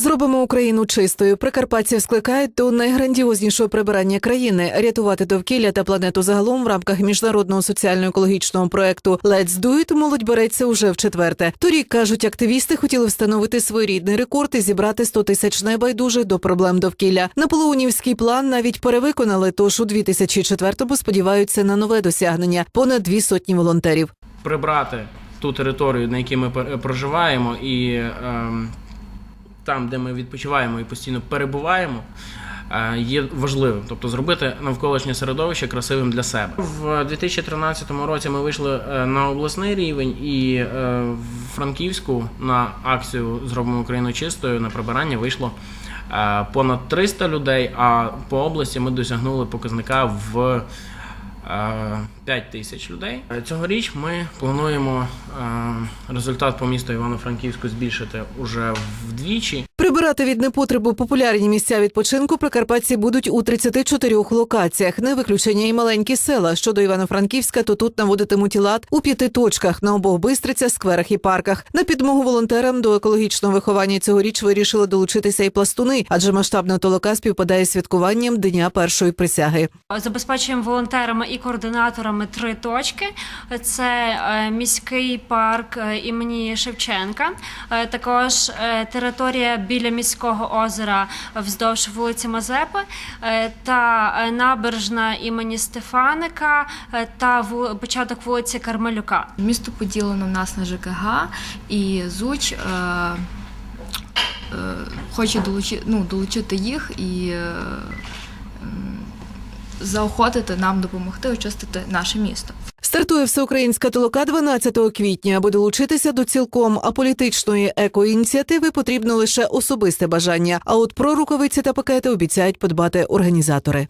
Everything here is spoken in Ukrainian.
Зробимо Україну чистою. Прикарпатців скликають до найграндіознішого прибирання країни, рятувати довкілля та планету загалом в рамках міжнародного соціально-екологічного проекту Let's Do It молодь береться уже в четверте. Торік кажуть, активісти хотіли встановити своєрідний рекорд і зібрати 100 тисяч небайдужих до проблем довкілля. Наполеонівський план навіть перевиконали. Тож у 2004-му сподіваються на нове досягнення понад дві сотні волонтерів. прибрати ту територію, на якій ми проживаємо, і ем, там, де ми відпочиваємо і постійно перебуваємо, е, є важливим, тобто зробити навколишнє середовище красивим для себе. В 2013 році ми вийшли е, на обласний рівень і е, в Франківську на акцію Зробимо Україну чистою на прибирання вийшло. Понад 300 людей, а по області ми досягнули показника в 5 тисяч людей. Цьогоріч ми плануємо результат по місту Івано-Франківську збільшити уже вдвічі. Прибирати від непотребу популярні місця відпочинку прикарпатці будуть у 34 локаціях. Не виключення і маленькі села. Щодо Івано-Франківська, то тут наводитимуть лад у п'яти точках на обох бистрицях, скверах і парках. На підмогу волонтерам до екологічного виховання цьогоріч вирішили долучитися і пластуни, адже масштабна толока співпадає святкуванням дня першої присяги. Забезпечуємо волонтерами і координаторами три точки: це е, міський парк е, імені Шевченка, е, також територія біля міського озера вздовж вулиці Мазепи, е, та е, набережна імені Стефаника е, та початок вулиці Кармелюка. Місто поділено в нас на ЖКГ, і ЗУЧ хоче долучити, ну, долучити їх і заохотити нам допомогти очистити наше місто. Стартує всеукраїнська толока 12 квітня. Аби долучитися до цілком аполітичної екоініціативи потрібно лише особисте бажання. А от про рукавиці та пакети обіцяють подбати організатори.